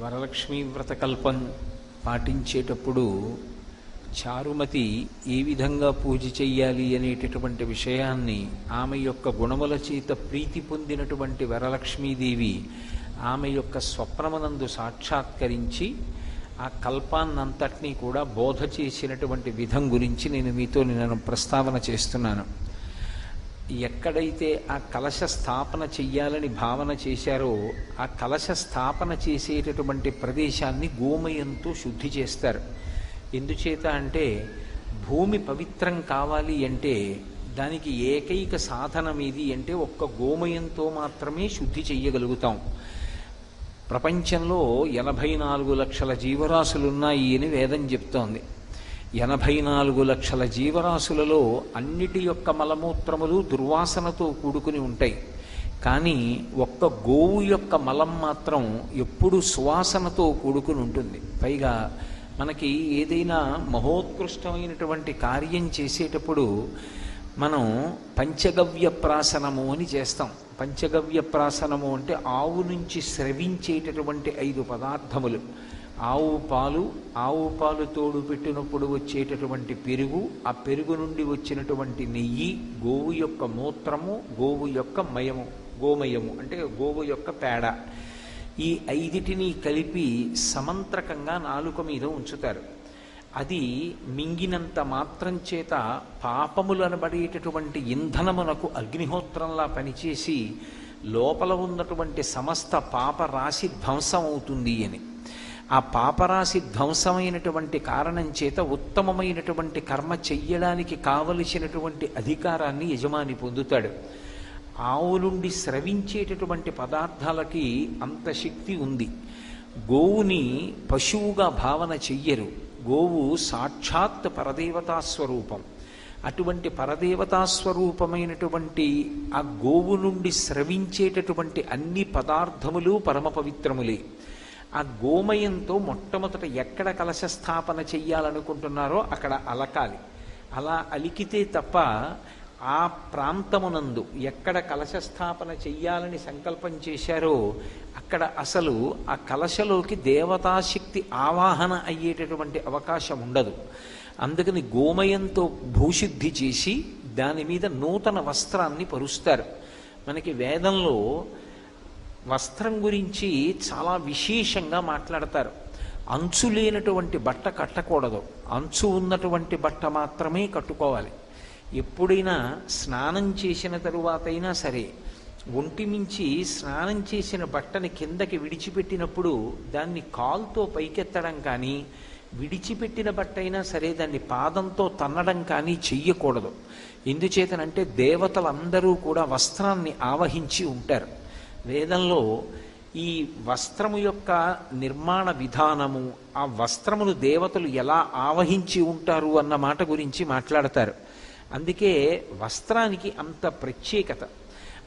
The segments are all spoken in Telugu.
వరలక్ష్మీ వ్రతకల్పం పాటించేటప్పుడు చారుమతి ఏ విధంగా పూజ చెయ్యాలి అనేటటువంటి విషయాన్ని ఆమె యొక్క గుణముల చేత ప్రీతి పొందినటువంటి వరలక్ష్మీదేవి ఆమె యొక్క స్వప్నమునందు సాక్షాత్కరించి ఆ కల్పాన్నంతటినీ కూడా బోధ చేసినటువంటి విధం గురించి నేను మీతో నేను ప్రస్తావన చేస్తున్నాను. ఎక్కడైతే ఆ కలశ స్థాపన చెయ్యాలని భావన చేశారో ఆ కలశ స్థాపన చేసేటటువంటి ప్రదేశాన్ని గోమయంతో శుద్ధి చేస్తారు. ఎందుచేత అంటే భూమి పవిత్రం కావాలి అంటే దానికి ఏకైక సాధనం ఏది అంటే ఒక్క గోమయంతో మాత్రమే శుద్ధి చెయ్యగలుగుతాం. ప్రపంచంలో ఎనభై నాలుగు లక్షల జీవరాశులున్నాయి అని వేదం చెప్తోంది. ఎనభై నాలుగు లక్షల జీవరాశులలో అన్నిటి యొక్క మలమూత్రములు దుర్వాసనతో కూడుకుని ఉంటాయి. కానీ ఒక్క గోవు యొక్క మలం మాత్రం ఎప్పుడు సువాసనతో కూడుకుని ఉంటుంది. పైగా మనకి ఏదైనా మహోత్కృష్టమైనటువంటి కార్యం చేసేటప్పుడు మనం పంచగవ్య ప్రాసనము అని చేస్తాం. పంచగవ్య ప్రాసనము అంటే ఆవు నుంచి స్రవించేటటువంటి ఐదు పదార్థములు. ఆవు పాలు ఆవు పాలు తోడు పెట్టినప్పుడు వచ్చేటటువంటి పెరుగు ఆ పెరుగు నుండి వచ్చినటువంటి నెయ్యి గోవు యొక్క మూత్రము గోవు యొక్క మయము గోమయము అంటే గోవు యొక్క పేడ. ఈ ఐదిటిని కలిపి సమంత్రకంగా నాలుక మీద ఉంచుతారు. అది మింగినంత మాత్రం చేత పాపములనబడేటటువంటి ఇంధనమునకు అగ్నిహోత్రంలా పనిచేసి లోపల ఉన్నటువంటి సమస్త పాపరాశి ధ్వంసం అవుతుంది అని. ఆ పాపరాశి ధ్వంసమైనటువంటి కారణం చేత ఉత్తమమైనటువంటి కర్మ చెయ్యడానికి కావలసినటువంటి అధికారాన్ని యజమాని పొందుతాడు. ఆవు నుండి స్రవించేటటువంటి పదార్థాలకి అంత శక్తి ఉంది. గోవుని పశువుగా భావన చెయ్యరు. గోవు సాక్షాత్ పరదేవతా స్వరూపం. అటువంటి పరదేవతా స్వరూపమైనటువంటి ఆ గోవు నుండి స్రవించేటటువంటి అన్ని పదార్థములు పరమ పవిత్రములే. ఆ గోమయంతో మొట్టమొదట ఎక్కడ కలశ స్థాపన చెయ్యాలనుకుంటున్నారో అక్కడ అలకాలి. అలా అలికితే తప్ప ఆ ప్రాంతమునందు ఎక్కడ కలశ స్థాపన చెయ్యాలని సంకల్పం చేశారో అక్కడ అసలు ఆ కలశలోకి దేవతాశక్తి ఆవాహన అయ్యేటటువంటి అవకాశం ఉండదు. అందుకని గోమయంతో భూశుద్ధి చేసి దాని మీద నూతన వస్త్రాన్ని పరుస్తారు. మనకి వేదంలో వస్త్రం గురించి చాలా విశేషంగా మాట్లాడతారు. అంచు లేనటువంటి బట్ట కట్టకూడదు. అంచు ఉన్నటువంటి బట్ట మాత్రమే కట్టుకోవాలి. ఎప్పుడైనా స్నానం చేసిన తరువాతైనా సరే ఒంటి మించి స్నానం చేసిన బట్టని కిందకి విడిచిపెట్టినప్పుడు దాన్ని కాల్తో పైకెత్తడం కానీ విడిచిపెట్టిన బట్ట అయినా సరే దాన్ని పాదంతో తన్నడం కానీ చెయ్యకూడదు. ఎందుచేతనంటే దేవతలందరూ కూడా వస్త్రాన్ని ఆవహించి ఉంటారు. వేదంలో ఈ వస్త్రము యొక్క నిర్మాణ విధానము ఆ వస్త్రమును దేవతలు ఎలా ఆవహించి ఉంటారు అన్న మాట గురించి మాట్లాడతారు. అందుకే వస్త్రానికి అంత ప్రత్యేకత.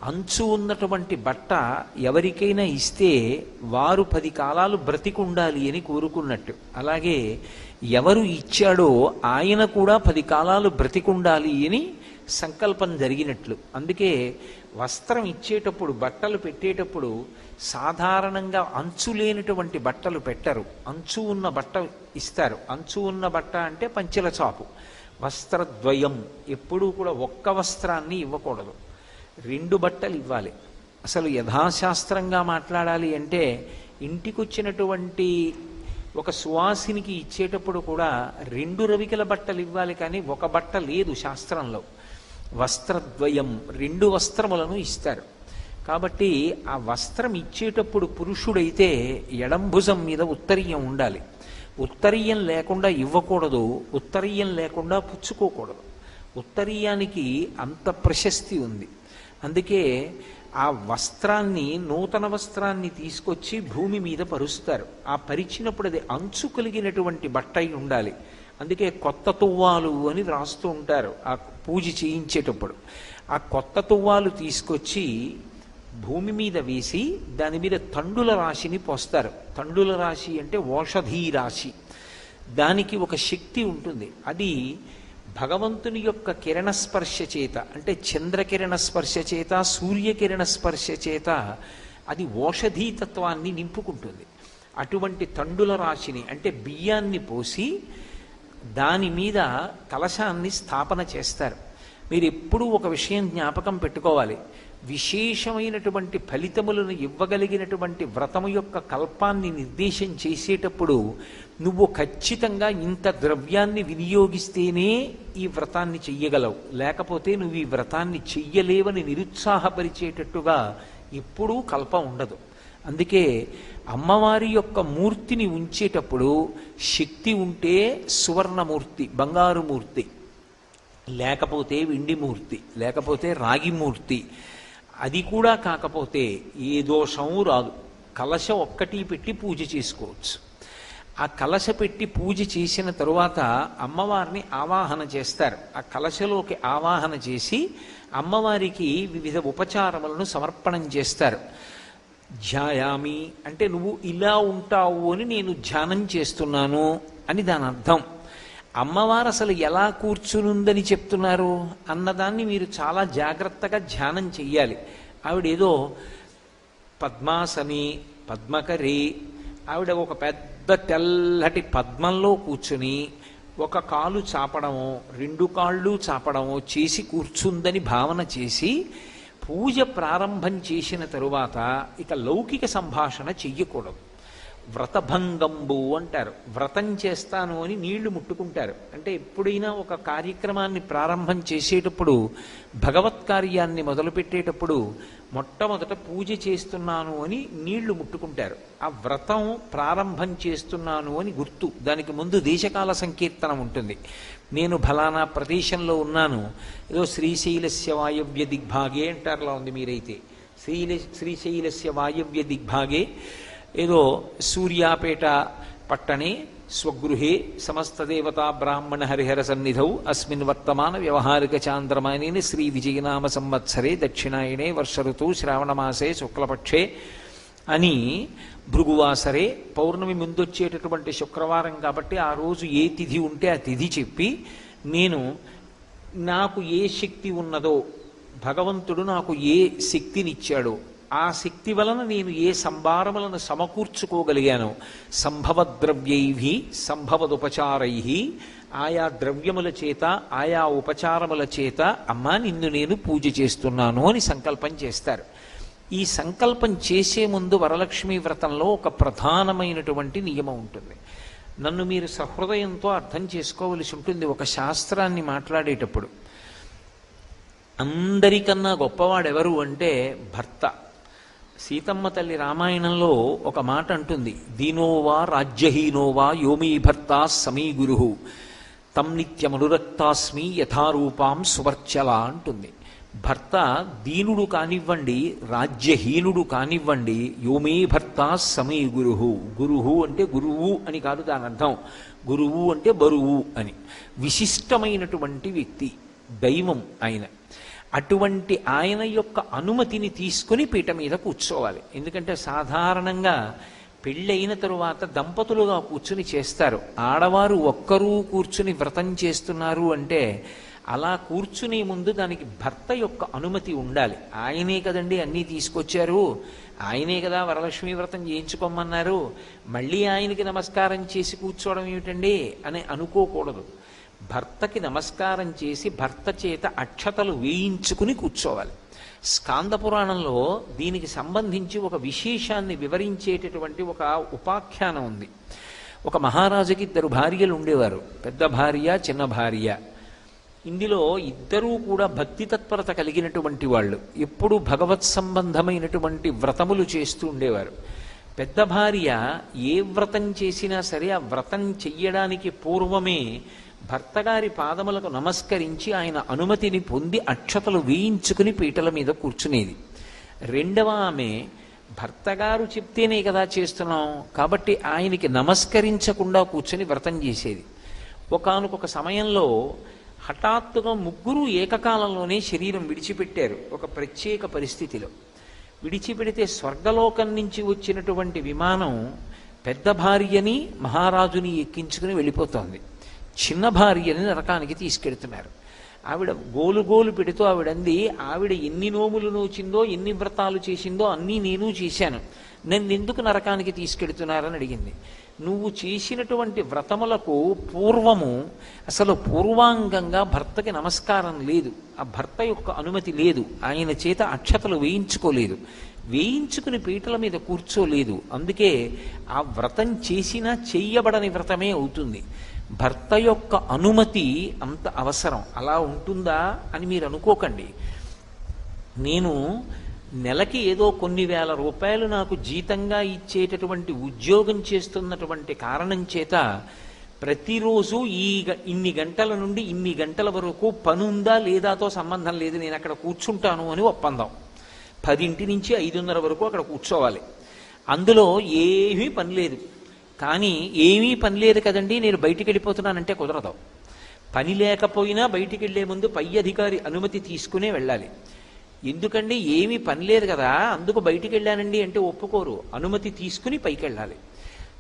అంచు ఉన్నటువంటి బట్ట ఎవరికైనా ఇస్తే వారు పది కాలాలు బ్రతికుండాలి అని కోరుకున్నట్టు. అలాగే ఎవరు ఇచ్చాడో ఆయన కూడా పది కాలాలు బ్రతికుండాలి అని సంకల్పం జరిగినట్లు. అందుకే వస్త్రం ఇచ్చేటప్పుడు బట్టలు పెట్టేటప్పుడు సాధారణంగా అంచు లేనటువంటి బట్టలు పెట్టరు. అంచు ఉన్న బట్ట ఇస్తారు. అంచు ఉన్న బట్ట అంటే పంచెల చాపు. వస్త్రద్వయం. ఎప్పుడూ కూడా ఒక్క వస్త్రాన్ని ఇవ్వకూడదు. రెండు బట్టలు ఇవ్వాలి. అసలు యథాశాస్త్రంగా మాట్లాడాలి అంటే ఇంటికొచ్చినటువంటి ఒక సువాసినికి ఇచ్చేటప్పుడు కూడా రెండు రవికల బట్టలు ఇవ్వాలి కానీ ఒక బట్ట లేదు శాస్త్రంలో. వస్త్రద్వయం రెండు వస్త్రములను ఇస్తారు. కాబట్టి ఆ వస్త్రం ఇచ్చేటప్పుడు పురుషుడైతే ఎడంభుజం మీద ఉత్తరీయం ఉండాలి. ఉత్తరీయం లేకుండా ఇవ్వకూడదు ఉత్తరీయం లేకుండా పుచ్చుకోకూడదు. ఉత్తరీయానికి అంత ప్రశస్తి ఉంది. అందుకే ఆ వస్త్రాన్ని నూతన వస్త్రాన్ని తీసుకొచ్చి భూమి మీద పరుస్తారు. ఆ పరిచినప్పుడు అది అంచు కలిగినటువంటి బట్ట ఉండాలి. అందుకే కొత్త తువ్వాలు అని రాస్తూ ఉంటారు. ఆ పూజ చేయించేటప్పుడు. ఆ కొత్త తువ్వాలు తీసుకొచ్చి భూమి మీద వేసి దాని మీద తండుల రాశిని పోస్తారు. తండుల రాశి అంటే ఓషధీ రాశి. దానికి ఒక శక్తి ఉంటుంది. అది భగవంతుని యొక్క కిరణ స్పర్శ చేత అంటే చంద్రకిరణ స్పర్శ చేత సూర్యకిరణ స్పర్శ చేత అది ఓషధీతత్వాన్ని నింపుకుంటుంది. అటువంటి తండుల రాశిని అంటే బియ్యాన్ని పోసి దాని మీద కలశాన్ని స్థాపన చేస్తారు. మీరు ఎప్పుడూ ఒక విషయం జ్ఞాపకం పెట్టుకోవాలి. విశేషమైనటువంటి ఫలితములను ఇవ్వగలిగినటువంటి వ్రతము యొక్క కల్పాన్ని నిర్దేశం చేసేటప్పుడు నువ్వు ఖచ్చితంగా ఇంత ద్రవ్యాన్ని వినియోగిస్తేనే ఈ వ్రతాన్ని చెయ్యగలవు. లేకపోతే నువ్వు ఈ వ్రతాన్ని చెయ్యలేవని నిరుత్సాహపరిచేటట్టుగా ఎప్పుడూ కల్పం ఉండదు. అందుకే అమ్మవారి యొక్క మూర్తిని ఉంచేటప్పుడు శక్తి ఉంటే సువర్ణమూర్తి బంగారు మూర్తి లేకపోతే వెండి మూర్తి లేకపోతే రాగి మూర్తి. అది కూడా కాకపోతే ఏ దోషము రాదు. కలశ ఒక్కటి పెట్టి పూజ చేసుకోవచ్చు. ఆ కలశ పెట్టి పూజ చేసిన తరువాత అమ్మవారిని ఆవాహన చేస్తారు. ఆ కలశలోకి ఆవాహన చేసి అమ్మవారికి వివిధ ఉపచారములను సమర్పణం చేస్తారు. ధ్యాయామి అంటే నువ్వు ఇలా ఉంటావు అని నేను ధ్యానం చేస్తున్నాను అని దాని అర్థం. అమ్మవారు అసలు ఎలా కూర్చునుందని చెప్తున్నారు అన్నదాన్ని మీరు చాలా జాగ్రత్తగా ధ్యానం చెయ్యాలి. ఆవిడేదో పద్మాసని పద్మకరి ఆవిడ ఒక పెద్ద తెల్లటి పద్మంలో కూర్చుని ఒక కాలు చాపడమో రెండు కాళ్ళు చాపడమో చేసి కూర్చుందని భావన చేసి పూజ ప్రారంభం చేసిన తరువాత ఇక లౌకిక సంభాషణ చెయ్యకూడదు. వ్రతభంగంబు అంటారు. వ్రతం చేస్తాను అని నీళ్ళు ముట్టుకుంటారు. అంటే ఎప్పుడైనా ఒక కార్యక్రమాన్ని ప్రారంభం చేసేటప్పుడు భగవత్ కార్యాన్ని మొదలుపెట్టేటప్పుడు మొట్టమొదట పూజ చేస్తున్నాను అని నీళ్ళు ముట్టుకుంటారు. ఆ వ్రతం ప్రారంభం చేస్తున్నాను అని గుర్తు. దానికి ముందు దేశకాల సంకీర్తనం ఉంటుంది. నేను ఫలానా ప్రదేశంలో ఉన్నాను. ఏదో శ్రీశైలస్య వాయవ్య దిగ్భాగే అంటారులా ఉంది మీరైతే. శ్రీల శ్రీశైలస్య వాయవ్య దిగ్భాగే ఏదో సూర్యాపేట పట్టణే స్వగృహే సమస్త దేవతా బ్రాహ్మణ హరిహర సన్నిధౌ అస్మిన్ వర్తమాన వ్యవహారిక చాంద్రమాని శ్రీ విజయనామ సంవత్సరే దక్షిణాయనే వర్ష ఋతు శ్రావణమాసే శుక్లపక్షే అని భృగువాసరే పౌర్ణమి ముందొచ్చేటటువంటి శుక్రవారం కాబట్టి ఆ రోజు ఏ తిథి ఉంటే ఆ తిథి చెప్పి నేను నాకు ఏ శక్తి ఉన్నదో భగవంతుడు నాకు ఏ శక్తినిచ్చాడో ఆ శక్తి వలన నేను ఏ సంభారములను సమకూర్చుకోగలిగాను సంభవద్రవ్యై సంభవదుపచారై ఆయా ద్రవ్యముల చేత ఆయా ఉపచారముల చేత అమ్మా నిన్ను నేను పూజ చేస్తున్నాను అని సంకల్పం చేస్తారు. ఈ సంకల్పం చేసే ముందు వరలక్ష్మి వ్రతంలో ఒక ప్రధానమైనటువంటి నియమం ఉంటుంది. నన్ను మీరు సహృదయంతో అర్థం చేసుకోవలసి ఉంటుంది ఒక శాస్త్రాన్ని మాట్లాడేటప్పుడు. అందరికన్నా గొప్పవాడెవరు అంటే భర్త. సీతమ్మ తల్లి రామాయణంలో ఒక మాట అంటుంది. దీనోవా రాజ్యహీనోవా యోమీ భర్త సమీ గురు. తం నిత్యమనురక్తాస్మి యథారూపాం సువర్చల అంటుంది. భర్త దీనుడు కానివ్వండి రాజ్యహీనుడు కానివ్వండి యోమే భర్త సమీ గురుహు. గురువు అంటే గురువు అని కాదు దాని అర్థం. గురువు అంటే బరువు అని. విశిష్టమైనటువంటి వ్యక్తి దైవం ఆయన. అటువంటి ఆయన యొక్క అనుమతిని తీసుకుని పీట మీద కూర్చోవాలి. ఎందుకంటే సాధారణంగా పెళ్ళైన తరువాత దంపతులుగా కూర్చుని చేస్తారు. ఆడవారు ఒక్కరూ కూర్చుని వ్రతం చేస్తున్నారు అంటే అలా కూర్చునే ముందు దానికి భర్త యొక్క అనుమతి ఉండాలి. ఆయనే కదండి అన్నీ తీసుకొచ్చారు. ఆయనే కదా వరలక్ష్మి వ్రతం చేయించుకోమన్నారు. మళ్ళీ ఆయనకి నమస్కారం చేసి కూర్చోవడం ఏమిటండి అని అనుకోకూడదు. భర్తకి నమస్కారం చేసి భర్త చేత అక్షతలు వేయించుకుని కూర్చోవాలి. స్కాంద పురాణంలో దీనికి సంబంధించి ఒక విశేషాన్ని వివరించేటటువంటి ఒక ఉపాఖ్యానం ఉంది. ఒక మహారాజుకి ఇద్దరు భార్యలు ఉండేవారు. పెద్ద భార్య చిన్న భార్య. ఇందులో ఇద్దరూ కూడా భక్తి తత్పరత కలిగినటువంటి వాళ్ళు. ఎప్పుడు భగవత్ సంబంధమైనటువంటి వ్రతములు చేస్తూ ఉండేవారు. పెద్ద భార్య ఏ వ్రతం చేసినా సరే ఆ వ్రతం చెయ్యడానికి పూర్వమే భర్తగారి పాదములకు నమస్కరించి ఆయన అనుమతిని పొంది అక్షతలు వేయించుకుని పీటల మీద కూర్చునేది. రెండవ ఆమె భర్తగారు చెప్తేనే కదా చేస్తున్నాం. కాబట్టి ఆయనకి నమస్కరించకుండా కూర్చొని వ్రతం చేసేది. ఒకానొక సమయంలో హఠాత్తుగా ముగ్గురు ఏకకాలంలోనే శరీరం విడిచిపెట్టారు ఒక ప్రత్యేక పరిస్థితిలో. విడిచిపెడితే స్వర్గలోకం నుంచి వచ్చినటువంటి విమానం పెద్ద భార్యని మహారాజుని ఎక్కించుకుని వెళ్ళిపోతోంది. చిన్న భార్యని నరకానికి తీసుకెడుతున్నారు ఆవిడ గోలు గోలు పెడుతూ ఆవిడంది ఆవిడ ఎన్ని నోములు నోచిందో ఎన్ని వ్రతాలు చేసిందో అన్నీ నేను చేశాను. నన్ను ఎందుకు నరకానికి తీసుకెడుతున్నారని అడిగింది. నువ్వు చేసినటువంటి వ్రతములకు పూర్వము అసలు పూర్వాంగంగా భర్తకి నమస్కారం లేదు. ఆ భర్త యొక్క అనుమతి లేదు. ఆయన చేత అక్షతలు వేయించుకోలేదు. వేయించుకుని పీటల మీద కూర్చోలేదు. అందుకే ఆ వ్రతం చేసినా చెయ్యబడని వ్రతమే అవుతుంది. భర్త యొక్క అనుమతి అంత అవసరం. అలా ఉంటుందా అని మీరు అనుకోకండి. నేను నెలకి ఏదో కొన్ని వేల రూపాయలు నాకు జీతంగా ఇచ్చేటటువంటి ఉద్యోగం చేస్తున్నటువంటి కారణం చేత ప్రతిరోజు ఈ గ- ఇన్ని గంటల నుండి ఇన్ని గంటల వరకు పనుందా లేదాతో సంబంధం లేదు. నేను అక్కడ కూర్చుంటాను అని ఒప్పందం. పదింటి నుంచి ఐదున్నర వరకు అక్కడ కూర్చోవాలి. అందులో ఏమీ పని లేదు. కానీ ఏమీ పని లేదు కదండి నేను బయటికి వెళ్ళిపోతున్నానంటే కుదరదు. పని లేకపోయినా బయటికి వెళ్ళే ముందు పై అధికారి అనుమతి తీసుకునే వెళ్ళాలి. ఎందుకండి ఏమీ పని లేదు కదా? అందుకు బయటికి వెళ్ళానండి అంటే ఒప్పుకోరు. అనుమతి తీసుకుని పైకి వెళ్ళాలి.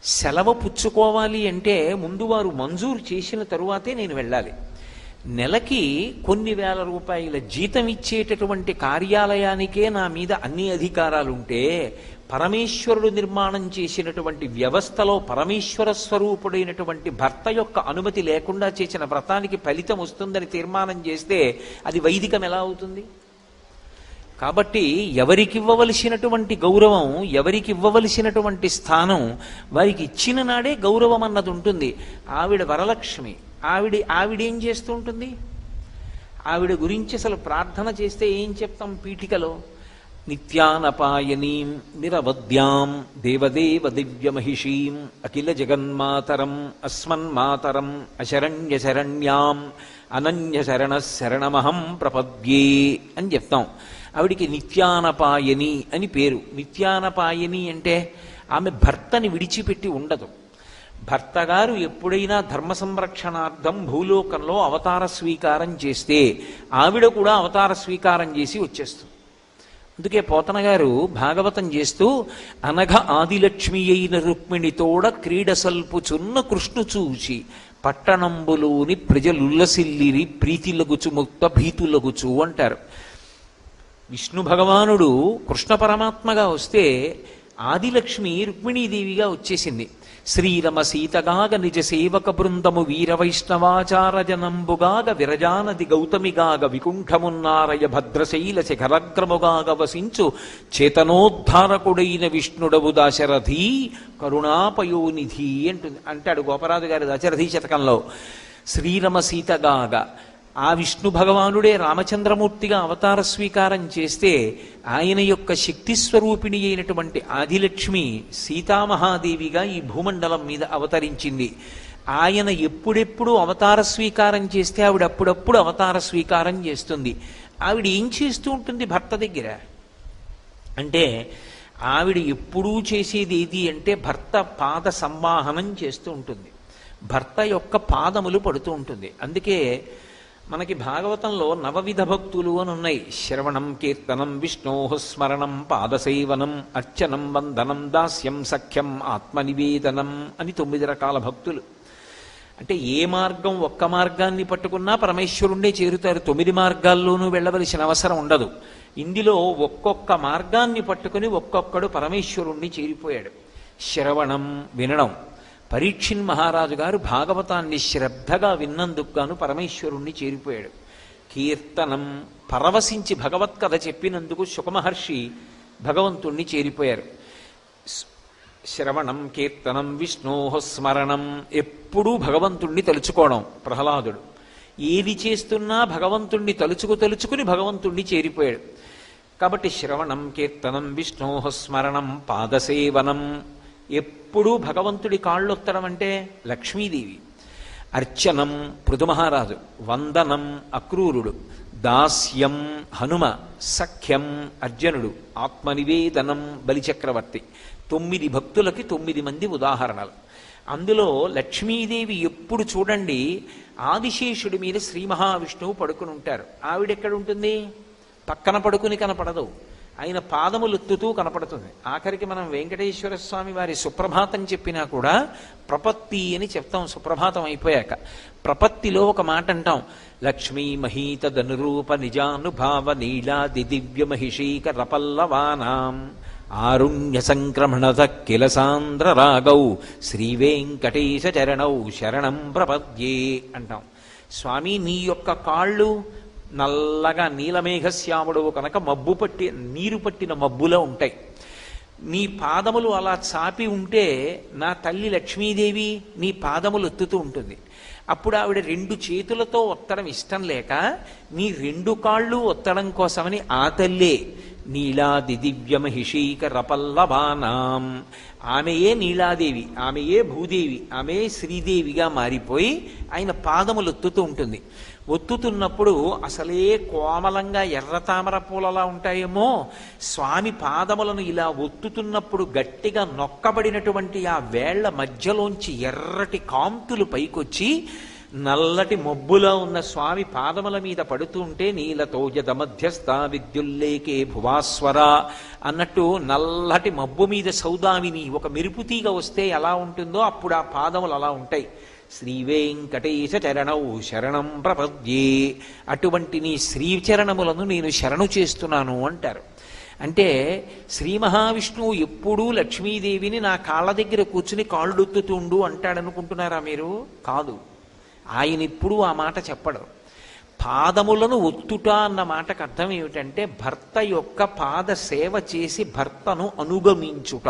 సెలవు పుచ్చుకోవాలి అంటే ముందు వారు మంజూరు చేసిన తరువాతే నేను వెళ్ళాలి. నెలకి కొన్ని వేల రూపాయల జీతం ఇచ్చేటటువంటి కార్యాలయానికే నా మీద అన్ని అధికారాలు ఉంటే పరమేశ్వరుడు నిర్మాణం చేసినటువంటి వ్యవస్థలో పరమేశ్వర స్వరూపుడైనటువంటి భర్త యొక్క అనుమతి లేకుండా చేసిన వ్రతానికి ఫలితం వస్తుందని తీర్మానం చేస్తే అది వైదికం ఎలా అవుతుంది? కాబట్టి ఎవరికి ఇవ్వవలసినటువంటి గౌరవం ఎవరికి ఇవ్వవలసినటువంటి స్థానం వారికి ఇచ్చిన నాడే గౌరవం అన్నది ఉంటుంది. ఆవిడ వరలక్ష్మి. ఆవిడ ఆవిడేం చేస్తూ ఉంటుంది? ఆవిడ గురించి అసలు ప్రార్థన చేస్తే ఏం చెప్తాం పీఠికలో? నిత్యానపాయనీం నిరవద్యాం దేవదేవ దివ్యమహిషీం అఖిల జగన్మాతరం అస్మన్మాతరం అశరణ్య శరణ్యాం అనన్య శరణ శరణమహం ప్రపద్యే అని చెప్తాం. ఆవిడికి నిత్యానపాయని అని పేరు. నిత్యానపాయని అంటే ఆమె భర్తని విడిచిపెట్టి ఉండదు. భర్తగారు ఎప్పుడైనా ధర్మ సంరక్షణార్థం భూలోకంలో అవతార స్వీకారం చేస్తే ఆవిడ కూడా అవతార స్వీకారం చేసి వచ్చేస్తుంది. అందుకే పోతన గారు భాగవతం చేస్తూ అనఘ ఆదిలక్ష్మి అయిన రుక్మిణితోడ క్రీడ సల్పుచున్న కృష్ణు చూచి పట్టణంబులోని ప్రజలుల్లసిల్లిరి ప్రీతిలగుచు ముక్త భీతులగుచు అంటారు. విష్ణు భగవానుడు కృష్ణ పరమాత్మగా వస్తే ఆదిలక్ష్మి రుక్మిణీదేవిగా వచ్చేసింది. శ్రీరమ సీతగాగ నిజ సేవక బృందము వీర వైష్ణవాచార జనంబుగాగ విరజానది గౌతమిగాగ వికుంఠమున్నారయ భద్రశైల శిఖరగ్రముగాగ వసించు చేతనోద్ధారకుడైన విష్ణుడవు దాశరథి కరుణాపయోనిధి అంటుంది. అంటాడు గోపరాజు గారి దశరథి శతకంలో. శ్రీరమ సీతగాగ ఆ విష్ణు భగవానుడే రామచంద్రమూర్తిగా అవతార స్వీకారం చేస్తే ఆయన యొక్క శక్తి స్వరూపిణి అయినటువంటి ఆదిలక్ష్మి సీతామహాదేవిగా ఈ భూమండలం మీద అవతరించింది. ఆయన ఎప్పుడెప్పుడు అవతార స్వీకారం చేస్తే ఆవిడ అప్పుడప్పుడు అవతార స్వీకారం చేస్తుంది. ఆవిడ ఏం చేస్తూ ఉంటుంది భర్త దగ్గర? అంటే ఆవిడ ఎప్పుడూ చేసేది ఏది అంటే భర్త పాద సంవాహనం చేస్తూ ఉంటుంది. భర్త యొక్క పాదములు పడుతూ ఉంటుంది. అందుకే మనకి భాగవతంలో నవవిధ భక్తులు అని ఉన్నాయి. శ్రవణం కీర్తనం విష్ణో స్మరణం పాదసేవనం అర్చనం వందనం దాస్యం సఖ్యం ఆత్మనివేదనం అని తొమ్మిది రకాల భక్తులు. అంటే ఏ మార్గం ఒక్క మార్గాన్ని పట్టుకున్నా పరమేశ్వరుండే చేరుతారు. తొమ్మిది మార్గాల్లోనూ వెళ్ళవలసిన అవసరం ఉండదు. ఇందులో ఒక్కొక్క మార్గాన్ని పట్టుకుని ఒక్కొక్కడు పరమేశ్వరుణ్ణి చేరిపోయాడు. శ్రవణం వినడం పరీక్షిన్ మహారాజు గారు భాగవతాన్ని శ్రద్ధగా విన్నందుకు గాను పరమేశ్వరుణ్ణి చేరిపోయాడు. కీర్తనం పరవశించి భగవత్కథ చెప్పినందుకు సుఖమహర్షి భగవంతుణ్ణి చేరిపోయారు. శ్రవణం కీర్తనం విష్ణోహ స్మరణం ఎప్పుడూ భగవంతుణ్ణి తలుచుకోవడం ప్రహ్లాదుడు. ఏది చేస్తున్నా భగవంతుణ్ణి తలుచుకు తలుచుకుని భగవంతుణ్ణి చేరిపోయాడు. కాబట్టి శ్రవణం కీర్తనం విష్ణోహ స్మరణం పాదసేవనం ఎప్పుడూ భగవంతుడి కాళ్ళొత్తడం అంటే లక్ష్మీదేవి. అర్చనం పృథుమహారాజు వందనం అక్రూరుడు దాస్యం హనుమ సఖ్యం అర్జునుడు ఆత్మనివేదనం బలిచక్రవర్తి. తొమ్మిది భక్తులకి తొమ్మిది మంది ఉదాహరణలు. అందులో లక్ష్మీదేవి ఎప్పుడు చూడండి ఆదిశేషుడి మీద శ్రీ మహావిష్ణువు పడుకుని ఉంటారు ఆవిడెక్కడ ఉంటుంది పక్కన పడుకుని కనపడదు. ఆయన పాదములెత్తుతూ కనపడుతుంది. ఆఖరికి మనం వెంకటేశ్వర స్వామి వారి సుప్రభాతం చెప్పినా కూడా ప్రపత్తి అని చెప్తాం సుప్రభాతం అయిపోయాక. ప్రపత్తిలో ఒక మాట అంటాం లక్ష్మీ మహీత ధనురూప నిజానుభావ నీలాది దివ్య మహిషీక రపల్లవానాం. ఆరుణ్య సంక్రమణత కిల సాంద్ర రాగౌ శ్రీ చరణౌ శరణం ప్రపద్యే అంటాం. స్వామి నీ యొక్క కాళ్ళు నల్లగా నీలమేఘశ్యాముడు కనుక మబ్బు పట్టి నీరు పట్టిన మబ్బులో ఉంటాయి. నీ పాదములు అలా చాపి ఉంటే నా తల్లి లక్ష్మీదేవి నీ పాదములు ఎత్తుతూ ఉంటుంది. అప్పుడు ఆవిడ రెండు చేతులతో ఒత్తడం ఇష్టం లేక నీ రెండు కాళ్ళు ఒత్తడం కోసమని ఆ తల్లే నీలాది దివ్య మహిషీక రపల్లవానాం ఆమెయే నీలాదేవి ఆమెయే భూదేవి ఆమె శ్రీదేవిగా మారిపోయి ఆయన పాదములు ఒత్తుతూ ఉంటుంది. ఒత్తుతున్నప్పుడు అసలే కోమలంగా ఎర్ర తామర పూలలా ఉంటాయేమో. స్వామి పాదములను ఇలా ఒత్తుతున్నప్పుడు గట్టిగా నొక్కబడినటువంటి ఆ వేళ్ళ మధ్యలోంచి ఎర్రటి కాంతులు పైకొచ్చి నల్లటి మబ్బులో ఉన్న స్వామి పాదముల మీద పడుతూ ఉంటే నీలతోజద మధ్యస్థ విద్యుల్లేకే భువాస్వర అన్నట్టు నల్లటి మబ్బు మీద సౌదామిని ఒక మెరుపుతీగ వస్తే ఎలా ఉంటుందో అప్పుడు ఆ పాదములు అలా ఉంటాయి. శ్రీ వెంకటేశ చరణౌ శరణం ప్రపద్యే. అటువంటి నీ శ్రీచరణములను నేను శరణు చేస్తున్నాను అంటారు. అంటే శ్రీ మహావిష్ణువు ఎప్పుడూ లక్ష్మీదేవిని నా కాళ్ళ దగ్గర కూర్చుని కాళ్ళొత్తుతుండు అంటాడనుకుంటున్నారా మీరు? కాదు. ఆయన ఇప్పుడు ఆ మాట చెప్పడు. పాదములను ఒత్తుట అన్న మాటకు అర్థం ఏమిటంటే భర్త యొక్క పాద సేవ చేసి భర్తను అనుగమించుట.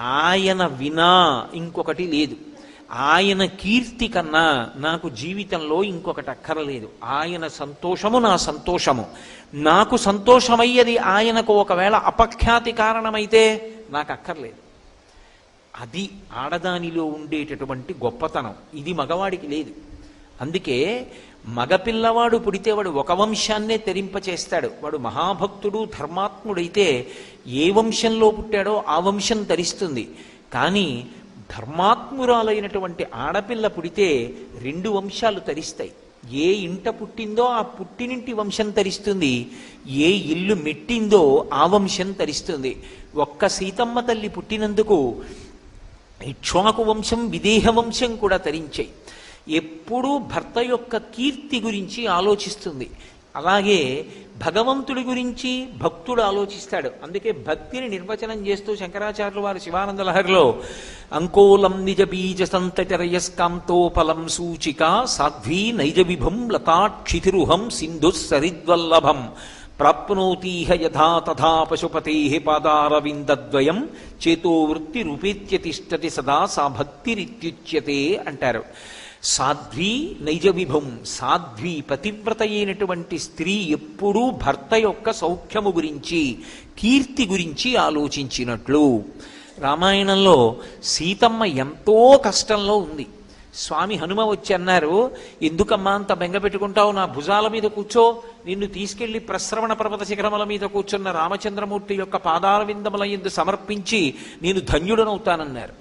ఆయన వినా ఇంకొకటి లేదు. ఆయన కీర్తి కన్నా నాకు జీవితంలో ఇంకొకటి అక్కరలేదు. ఆయన సంతోషము నా సంతోషము. నాకు సంతోషమయ్యేది ఆయనకు ఒకవేళ అపఖ్యాతి కారణమైతే నాకు అక్కర్లేదు. అది ఆడదానిలో ఉండేటటువంటి గొప్పతనం. ఇది మగవాడికి లేదు. అందుకే మగపిల్లవాడు పుడితే వాడు ఒక వంశాన్నే తెరింపచేస్తాడు. వాడు మహాభక్తుడు ధర్మాత్ముడైతే ఏ వంశంలో పుట్టాడో ఆ వంశం తరిస్తుంది. కానీ ధర్మాత్మురాలైనటువంటి ఆడపిల్ల పుడితే రెండు వంశాలు తరిస్తాయి. ఏ ఇంట పుట్టిందో ఆ పుట్టినింటి వంశం తరిస్తుంది. ఏ ఇల్లు మెట్టిందో ఆ వంశం తరిస్తుంది. ఒక్క సీతమ్మ తల్లి పుట్టినందుకు ఇక్ష్వాకు వంశం విదేహ వంశం కూడా తరించాయి ఎప్పుడూ భర్త యొక్క కీర్తి గురించి ఆలోచిస్తుంది. అలాగే భగవంతుడి గురించి భక్తుడు ఆలోచిస్తాడు. అందుకే భక్తిని నిర్వచనం చేస్తూ శంకరాచార్యులు వారు శివానంద లహరిలో అంకోలం నిజ బీజ సంతచరయస్కాంతోపలం సూచిక సాధ్వీ నైజ విభం లతాక్షితిరుహం సింధు సరిద్వల్లభం ప్రాప్నోతీహ యథా తథా పశుపతే పాదారవిందద్వయం చేతో వృత్తి రూపేత్య తిష్టతి సదా సా భక్తిరిత్యుచ్యతే అంటారు. సాధ్వి నైజ విభం సాధ్వి పతివ్రత అయినటువంటి స్త్రీ ఎప్పుడూ భర్త యొక్క సౌఖ్యము గురించి కీర్తి గురించి ఆలోచించినట్లు. రామాయణంలో సీతమ్మ ఎంతో కష్టంలో ఉంది. స్వామి హనుమ వచ్చి అన్నారు ఎందుకమ్మా అంత బెంగ పెట్టుకుంటావు? నా భుజాల మీద కూర్చో. నిన్ను తీసుకెళ్ళి ప్రశ్రవణ పర్వత శిఖరముల మీద కూర్చున్న రామచంద్రమూర్తి యొక్క పాదాల విందముల ఎందు సమర్పించి నేను ధన్యుడనవుతానన్నారు.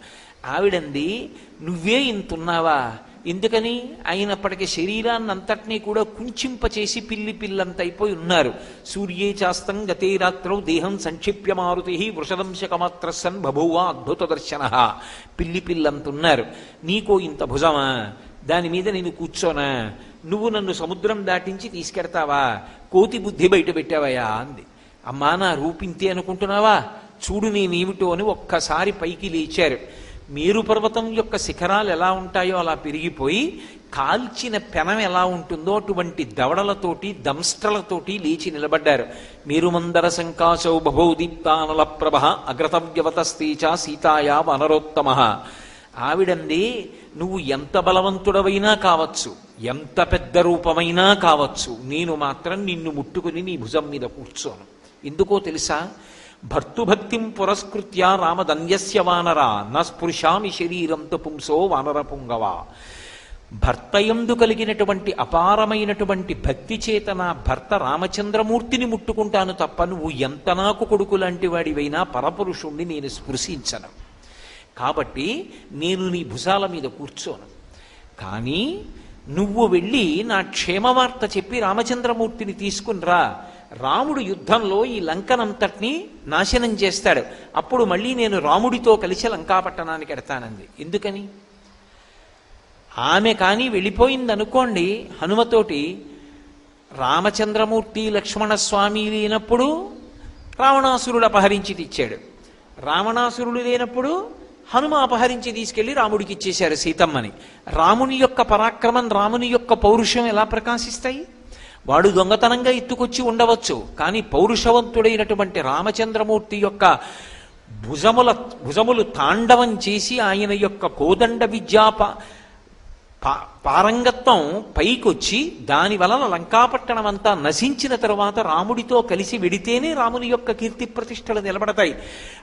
ఆవిడంది నువ్వే ఇంతున్నావా? ఎందుకని అయినప్పటికీ శరీరాన్ని అంతటినీ కూడా కుంచింపచేసి పిల్లి పిల్లంత అయిపోయి ఉన్నారు. సూర్యే చాస్తం గతే రాత్రౌ దేహం సంక్షిప్య మారుతి వృషదంశకమాత్ర సన్ బభువా అద్భుత దర్శన. పిల్లి పిల్లంత ఉన్నారు నీకో ఇంత భుజమా? దాని మీద నేను కూర్చోనా? నువ్వు నన్ను సముద్రం దాటించి తీసుకెడతావా? కోతి బుద్ధి బయట పెట్టావయా? అంది. అమ్మా నా రూపింతే అనుకుంటున్నావా? చూడు నేనేమిటో అని ఒక్కసారి పైకి లేచారు. మేరు పర్వతం యొక్క శిఖరాలు ఎలా ఉంటాయో అలా పెరిగిపోయి కాల్చిన పెనం ఎలా ఉంటుందో అటువంటి దవడలతోటి దంస్ట్రలతోటి లేచి నిలబడ్డారు. మేరుమందర శంకాశౌ బభౌ దీప్తానల ప్రభ అగ్రతవ్యవతస్తేచ సీతాయా వనరోత్తమ. ఆవిడంది నువ్వు ఎంత బలవంతుడవైనా కావచ్చు ఎంత పెద్ద రూపమైనా కావచ్చు నేను మాత్రం నిన్ను ముట్టుకుని నీ భుజం మీద కూర్చోను. ఎందుకో తెలుసా? భర్తుభక్తిం పురస్కృత్య రామదన్యస్య వానర న స్పృశామి శరీరంతో పుంసో వానర పుంగవా. భర్తయందు కలిగినటువంటి అపారమైనటువంటి భక్తి చేత నా భర్త రామచంద్రమూర్తిని ముట్టుకుంటాను తప్ప నువ్వు ఎంత నాకు కొడుకు లాంటి వాడివైనా పరపురుషుణ్ణి నేను స్పృశించను. కాబట్టి నేను నీ భుజాల మీద కూర్చోను. కానీ నువ్వు వెళ్ళి నా క్షేమవార్త చెప్పి రామచంద్రమూర్తిని తీసుకునిరా రాముడు యుద్ధంలో ఈ లంకనంతటినీ నాశనం చేస్తాడు. అప్పుడు మళ్ళీ నేను రాముడితో కలిసి లంకాపట్టణానికి ఎడతానంది. ఎందుకని? ఆమె కానీ వెళ్ళిపోయింది అనుకోండి హనుమతోటి రామచంద్రమూర్తి లక్ష్మణస్వామి లేనప్పుడు రావణాసురుడు అపహరించి తెచ్చాడు. రావణాసురుడు లేనప్పుడు హనుమ అపహరించి తీసుకెళ్ళి రాముడికి ఇచ్చేశారు సీతమ్మని. రాముని యొక్క పరాక్రమం రాముని యొక్క పౌరుషం ఎలా ప్రకాశిస్తాయి? వాడు దొంగతనంగా ఎత్తుకొచ్చి ఉండవచ్చు. కానీ పౌరుషవంతుడైనటువంటి రామచంద్రమూర్తి యొక్క భుజముల భుజములు తాండవం చేసి ఆయన యొక్క కోదండ విద్యా పా- పారంగత్వం పైకొచ్చి దాని వలన లంకాపట్టణం అంతా నశించిన తరువాత రాముడితో కలిసి వెడితేనే రాముని యొక్క కీర్తి ప్రతిష్టలు నిలబడతాయి.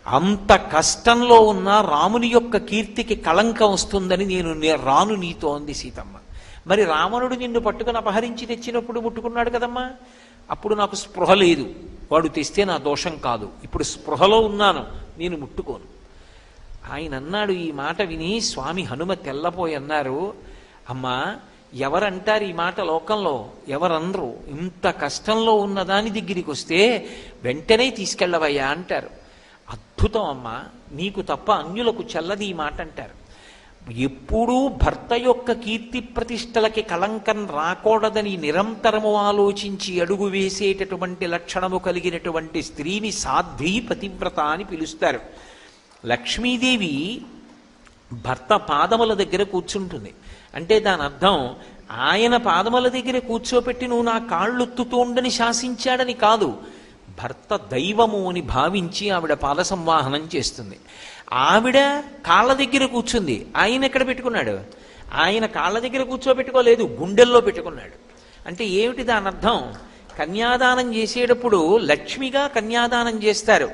అంత కష్టంలో ఉన్న రాముని యొక్క కీర్తికి కళంకం వస్తుందని నేను నే- రాను నీతో అంది సీతమ్మ. మరి రావణుడు నిన్ను పట్టుకుని అపహరించి తెచ్చినప్పుడు ముట్టుకున్నాడు కదమ్మా? అప్పుడు నాకు స్పృహ లేదు. వాడు తెస్తే నా దోషం కాదు. ఇప్పుడు స్పృహలో ఉన్నాను. నేను ముట్టుకోను. ఆయన అన్నాడు ఈ మాట విని స్వామి హనుమ తెల్లపోయి అన్నారు అమ్మా ఎవరంటారు ఈ మాట లోకంలో? ఎవరందరూ? ఇంత కష్టంలో ఉన్న దాని దగ్గరికి వస్తే వెంటనే తీసుకెళ్ళవయ్యా అంటారు. అద్భుతం అమ్మా. నీకు తప్ప అన్యులకు చల్లది ఈ మాట అంటారు. ఎప్పుడూ భర్త యొక్క కీర్తి ప్రతిష్టలకి కలంకం రాకూడదని నిరంతరము ఆలోచించి అడుగు వేసేటటువంటి లక్షణము కలిగినటువంటి స్త్రీని సాధ్వి పతివ్రత అని పిలుస్తారు. లక్ష్మీదేవి భర్త పాదముల దగ్గర కూర్చుంటుంది. అంటే దాని అర్థం ఆయన పాదముల దగ్గర కూర్చోపెట్టి నువ్వు నా కాళ్ళొత్తుతూ ఉండని శాసించాడని కాదు భర్త దైవము అని భావించి ఆవిడ పాద సంవాహనం చేస్తుంది. ఆవిడ కాళ్ళ దగ్గర కూర్చుంది. ఆయన ఎక్కడ పెట్టుకున్నాడు? ఆయన కాళ్ళ దగ్గర కూర్చోబెట్టుకోలేదు గుండెల్లో పెట్టుకున్నాడు. అంటే ఏమిటి దాని అర్థం? కన్యాదానం చేసేటప్పుడు లక్ష్మిగా కన్యాదానం చేస్తారు.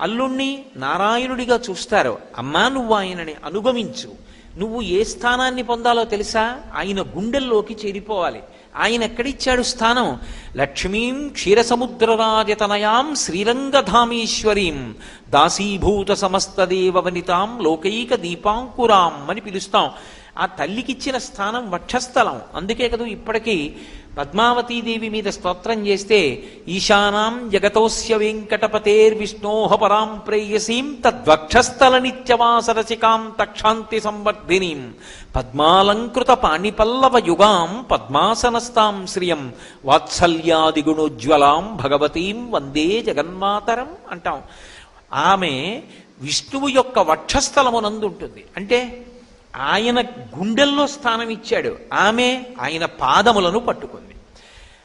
అల్లుణ్ణి నారాయణుడిగా చూస్తారు. అమ్మా నువ్వు ఆయనని అనుగమించు. నువ్వు ఏ స్థానాన్ని పొందాలో తెలుసా? ఆయన గుండెల్లోకి చేరిపోవాలి. ఆయన ఎక్కడిచ్చాడు స్థానం? లక్ష్మీం క్షీరసముద్రరాజతనయాం శ్రీరంగధామేశ్వరీం దాసీభూత సమస్తదేవ వనితాం లోకైక దీపాంకురాం అని పిలుస్తాం. ఆ తల్లికిచ్చిన స్థానం వక్షస్థలం. అందుకే కదా ఇప్పటికీ పద్మావతీదేవి మీద స్తోత్రం చేస్తే ఈశానాం జగతోస్య వెంకటపతేర్విష్ణోహ పరాం ప్రేయసీం తద్వక్షస్థల నిత్యవాసరసికాం తక్షాంతి సంవర్ధినీం. పద్మాలంకృత పాణిపల్లవ యుగాం పద్మాసనస్తాం శ్రియం. వాత్సల్యాదిగుణోజ్వలాం భగవతీం వందే జగన్మాతరం అంటాం. ఆమె విష్ణువు యొక్క వక్షస్థలమునందు ఉంటుంది. అంటే ఆయన గుండెల్లో స్థానం ఇచ్చాడు. ఆమె ఆయన పాదములను పట్టుకుంది.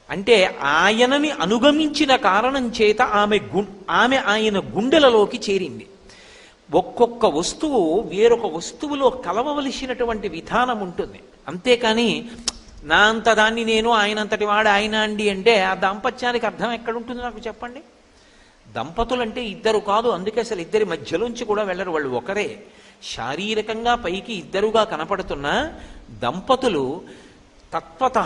అంటే ఆయనని అనుగమించిన కారణం చేత ఆమె గు ఆమె ఆయన గుండెలలోకి చేరింది. ఒక్కొక్క వస్తువు వేరొక వస్తువులో కలవవలసినటువంటి విధానం ఉంటుంది. అంతేకాని నా అంత దాన్ని నేను ఆయనంతటి వాడు ఆయన అండి అంటే ఆ దాంపత్యానికి అర్థం ఎక్కడుంటుంది నాకు చెప్పండి? దంపతులంటే ఇద్దరు కాదు అందుకే అసలు ఇద్దరి మధ్యలోంచి కూడా వెళ్ళరు వాళ్ళు ఒకరే. శారీరకంగా పైకి ఇద్దరుగా కనపడుతున్న దంపతులు తత్వత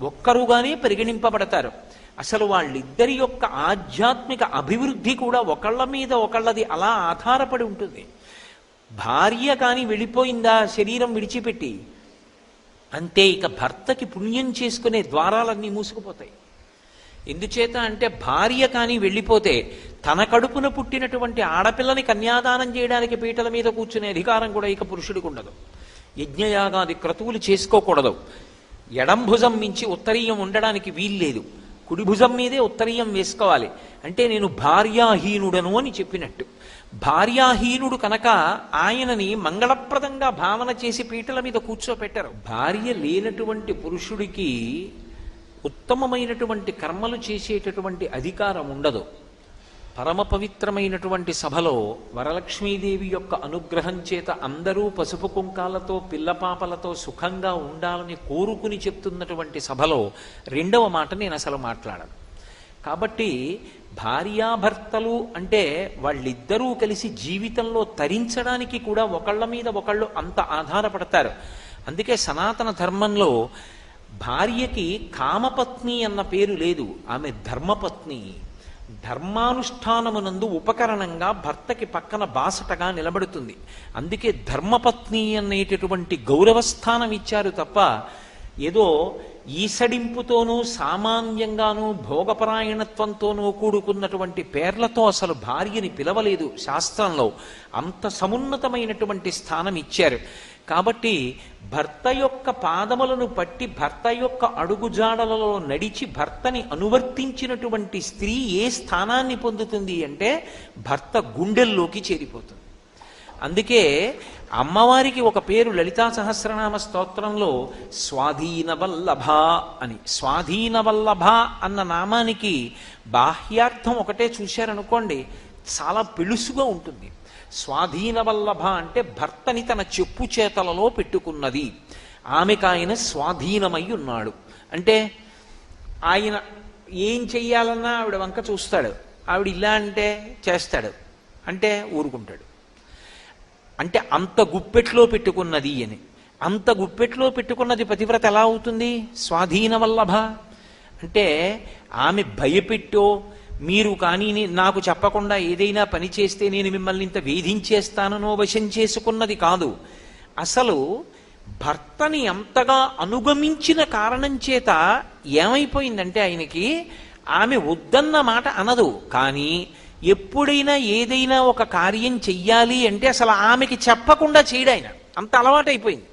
ఒక్కరుగానే పరిగణింపబడతారు. అసలు వాళ్ళిద్దరి యొక్క ఆధ్యాత్మిక అభివృద్ధి కూడా ఒకళ్ళ మీద ఒకళ్ళది అలా ఆధారపడి ఉంటుంది. భార్య కానీ వెళ్ళిపోయిందా శరీరం విడిచిపెట్టి అంతే ఇక భర్తకి పుణ్యం చేసుకునే ద్వారాలన్నీ మూసుకుపోతాయి. ఎందుచేత అంటే భార్య కానీ వెళ్ళిపోతే తన కడుపున పుట్టినటువంటి ఆడపిల్లని కన్యాదానం చేయడానికి పీటల మీద కూర్చునే అధికారం కూడా ఇక పురుషుడికి ఉండదు. యజ్ఞయాగాది క్రతువులు చేసుకోకూడదు. ఎడం భుజం మించి ఉత్తరీయం ఉండడానికి వీల్లేదు కుడి భుజం మీదే ఉత్తరీయం వేసుకోవాలి. అంటే నేను భార్యాహీనుడను అని చెప్పినట్టు. భార్యాహీనుడు కనుక ఆయనని మంగళప్రదంగా భావన చేసి పీటల మీద కూర్చోపెట్టారు. భార్య లేనటువంటి పురుషుడికి ఉత్తమమైనటువంటి కర్మలు చేసేటటువంటి అధికారం ఉండదు. పరమ పవిత్రమైనటువంటి సభలో వరలక్ష్మీదేవి యొక్క అనుగ్రహం చేత అందరూ పసుపు కుంకాలతో పిల్లపాపలతో సుఖంగా ఉండాలని కోరుకుని చెప్తున్నటువంటి సభలో రెండవ మాట నేను అసలు మాట్లాడను. కాబట్టి భార్యాభర్తలు అంటే వాళ్ళిద్దరూ కలిసి జీవితంలో తరించడానికి కూడా ఒకళ్ళ మీద ఒకళ్ళు అంత ఆధారపడతారు. అందుకే సనాతన ధర్మంలో భార్యకి కామపత్ని అన్న పేరు లేదు. ఆమె ధర్మపత్ని. ధర్మానుష్ఠానమునందు ఉపకరణంగా భర్తకి పక్కన బాసటగా నిలబడుతుంది. అందుకే ధర్మపత్ని అనేటటువంటి గౌరవస్థానం ఇచ్చారు తప్ప ఏదో ఈసడింపుతోనూ సామాన్యంగానూ భోగపరాయణత్వంతోనూ కూడుకున్నటువంటి పేర్లతో అసలు భార్యని పిలవలేదు శాస్త్రంలో. అంత సమున్నతమైనటువంటి స్థానం ఇచ్చారు. కాబట్టి భర్త యొక్క పాదములను పట్టి భర్త యొక్క అడుగుజాడలలో నడిచి భర్తని అనువర్తించినటువంటి స్త్రీ ఏ స్థానాన్ని పొందుతుంది అంటే భర్త గుండెల్లోకి చేరిపోతుంది. అందుకే అమ్మవారికి ఒక పేరు లలితా సహస్రనామ స్తోత్రంలో స్వాధీన వల్లభ అని. స్వాధీన వల్లభ అన్న నామానికి బాహ్యార్థం ఒకటే చూశారనుకోండి చాలా పిలుసుగా ఉంటుంది. స్వాధీన వల్లభ అంటే భర్తని తన చెప్పు చేతలలో పెట్టుకున్నది. ఆమెకు ఆయన స్వాధీనమై ఉన్నాడు. అంటే ఆయన ఏం చెయ్యాలన్నా ఆవిడ వంక చూస్తాడు. ఆవిడ ఇలా అంటే చేస్తాడు. అంటే ఊరుకుంటాడు. అంటే అంత గుప్పెట్లో పెట్టుకున్నది అని అంత గుప్పెట్లో పెట్టుకున్నది పతివ్రత ఎలా అవుతుంది? స్వాధీన వల్లభ అంటే ఆమె భయపెట్టో మీరు కానీ నాకు చెప్పకుండా ఏదైనా పని చేస్తే నేను మిమ్మల్ని ఇంత వేధించేస్తాననో వశం చేసుకున్నది కాదు. అసలు భర్తని అంతగా అనుగమించిన కారణం చేత ఏమైపోయిందంటే ఆయనకి ఆమె వద్దన్న మాట అనదు. కానీ ఎప్పుడైనా ఏదైనా ఒక కార్యం చెయ్యాలి అంటే అసలు ఆమెకి చెప్పకుండా చేయడు ఆయన. అంత అలవాటైపోయింది.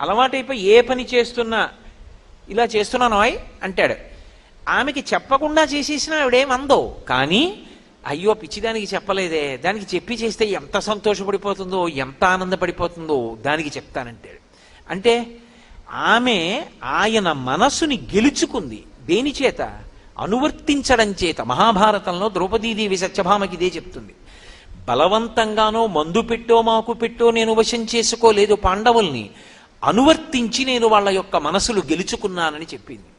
అలవాటైపోయి ఏ పని చేస్తున్నా ఇలా చేస్తున్నాను అయ్ అంటాడు. ఆమెకి చెప్పకుండా చేసేసిన ఆవిడేమందో. కానీ అయ్యో పిచ్చిదానికి చెప్పలేదే. దానికి చెప్పి చేస్తే ఎంత సంతోషపడిపోతుందో ఎంత ఆనందపడిపోతుందో దానికి చెప్తానంటాడు. అంటే ఆమె ఆయన మనసుని గెలుచుకుంది. దేని చేత? అనువర్తించడం చేత. మహాభారతంలో ద్రౌపదీదేవి సత్యభామకి ఇదే చెప్తుంది. బలవంతంగానో మందు పెట్టో మాకు పెట్టో నేను వశం చేసుకోలేదు పాండవుల్ని. అనువర్తించి నేను వాళ్ళ యొక్క మనసులు గెలుచుకున్నానని చెప్పింది.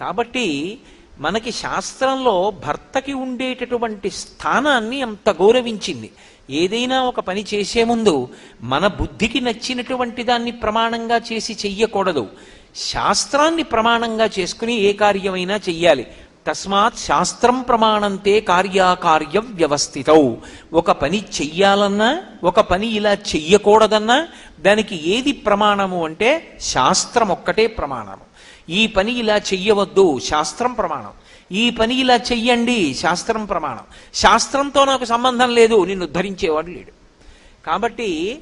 కాబట్టి మనకి శాస్త్రంలో భర్తకి ఉండేటటువంటి స్థానాన్ని అంత గౌరవించింది. ఏదైనా ఒక పని చేసే ముందు మన బుద్ధికి నచ్చినటువంటి దాన్ని ప్రమాణంగా చేసి చెయ్యకూడదు. శాస్త్రాన్ని ప్రమాణంగా చేసుకుని ఏ కార్యమైనా చెయ్యాలి. తస్మాత్ శాస్త్రం ప్రమాణంతే కార్యాకార్య వ్యవస్థితౌ. ఒక పని చెయ్యాలన్నా ఒక పని ఇలా చెయ్యకూడదన్నా దానికి ఏది ప్రమాణము అంటే శాస్త్రం ఒక్కటే ప్రమాణము. ఈ పని ఇలా చెయ్యవద్దు. శాస్త్రం ప్రమాణం. ఈ పని ఇలా చెయ్యండి. శాస్త్రం ప్రమాణం. శాస్త్రంతో నాకు సంబంధం లేదు. నిన్ను ధరించేవాడు లేడు. కాబట్టి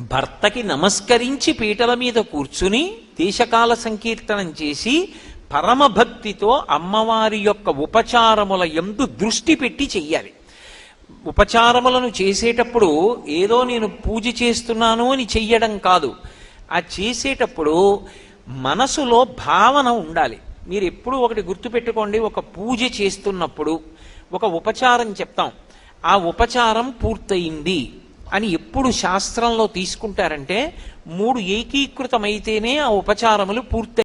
భర్తకి నమస్కరించి పీటల మీద కూర్చుని దేశకాల సంకీర్తనం చేసి పరమభక్తితో అమ్మవారి యొక్క ఉపచారముల ఎందు దృష్టి పెట్టి చెయ్యాలి. ఉపచారములను చేసేటప్పుడు ఏదో నేను పూజ చేస్తున్నాను అని చెయ్యడం కాదు. ఆ చేసేటప్పుడు మనసులో భావన ఉండాలి. మీరు ఎప్పుడు ఒకటి గుర్తుపెట్టుకోండి ఒక పూజ చేస్తున్నప్పుడు ఒక ఉపచారం చెప్తాం. ఆ ఉపచారం పూర్తయింది అని ఎప్పుడు శాస్త్రంలో తీసుకుంటారంటే మూడు ఏకీకృతమైతేనే ఆ ఉపచారములు పూర్తి